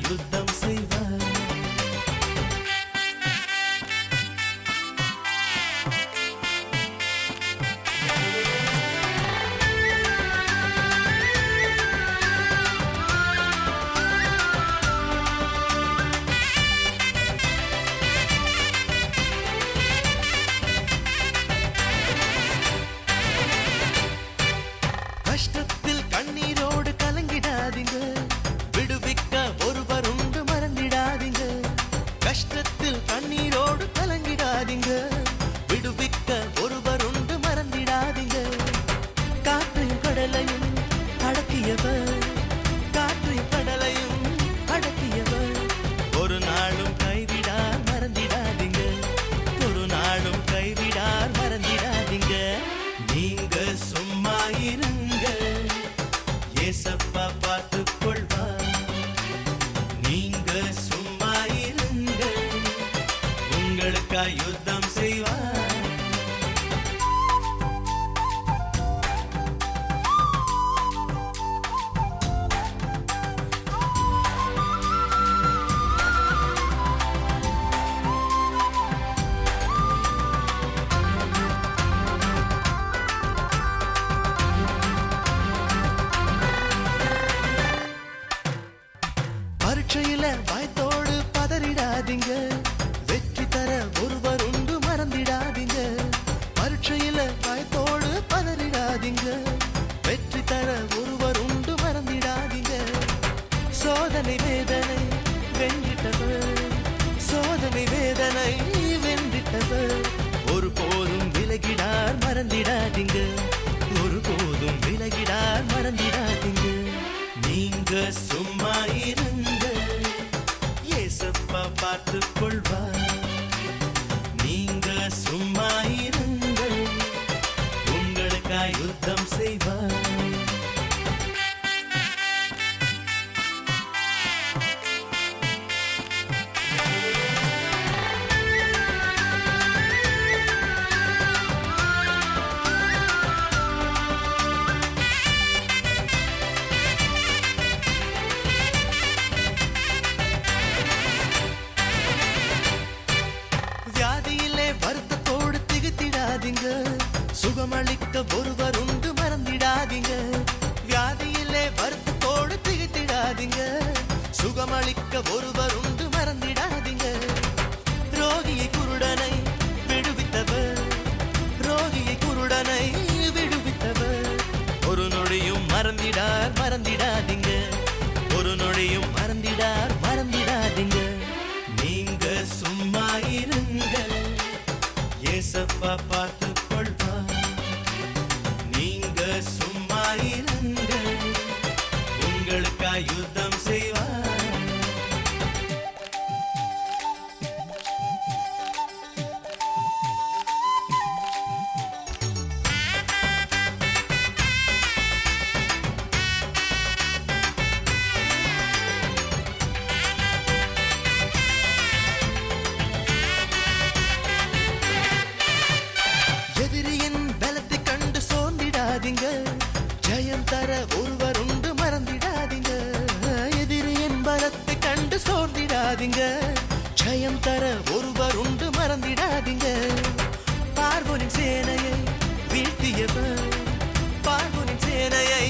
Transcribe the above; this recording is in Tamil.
ಯುದ್ಧ அடக்கியவர். காற்றையும் கடலையும் அடக்கியவர். ஒரு நாளும் கைவிடார் மறந்திடாதீங்க. ஒரு நாளும் கைவிடார் மறந்திடாதீங்க. நீங்க சும்மா இருங்க. ஏசப்பா பார்த்துக் கொள்வார். நீங்க சும்மா இருங்க. உங்களுக்கா பதறிடாதீங்க வெற்றி தர ஒருவர் உண்டு மறந்திடாதீங்க. பரீட்சையில பயத்தோடு பதறிடாதீங்க. வெற்றி தர ஒருவர் உண்டு மறந்திடாதீங்க. சோதனை வேதனை வென்றிட்டவர் சும்மாயி மறந்திடாதீங்க சுகமளித்த ஒருவர் உண்டு மறந்திடாதீங்க. வியாதியிலே வருத்தத்தோடு திகத்திடாதீங்க. சுகமளிக்க ஒருவர் உண்டு மறந்திடாதீங்க. ரோகியை குருடனை விடுவித்தவர். ரோகியை குருடனை விடுவித்தவர். ஒரு நொடியும் மறந்திடார் மறந்திட ஏசப்பா பார்த்து மறந்திடாதீங்க ஜெயம் தர ஒருவர் உண்டு மறந்திடாதீங்க. எதிரியின் பலத்தை கண்டு சோர்ந்திடாதீங்க. ஜெயம் தர ஒருவர் உண்டு மறந்திடாதீங்க. பார்வனின் சேனையை வீழ்த்தியவர். பார்வனின் சேனையை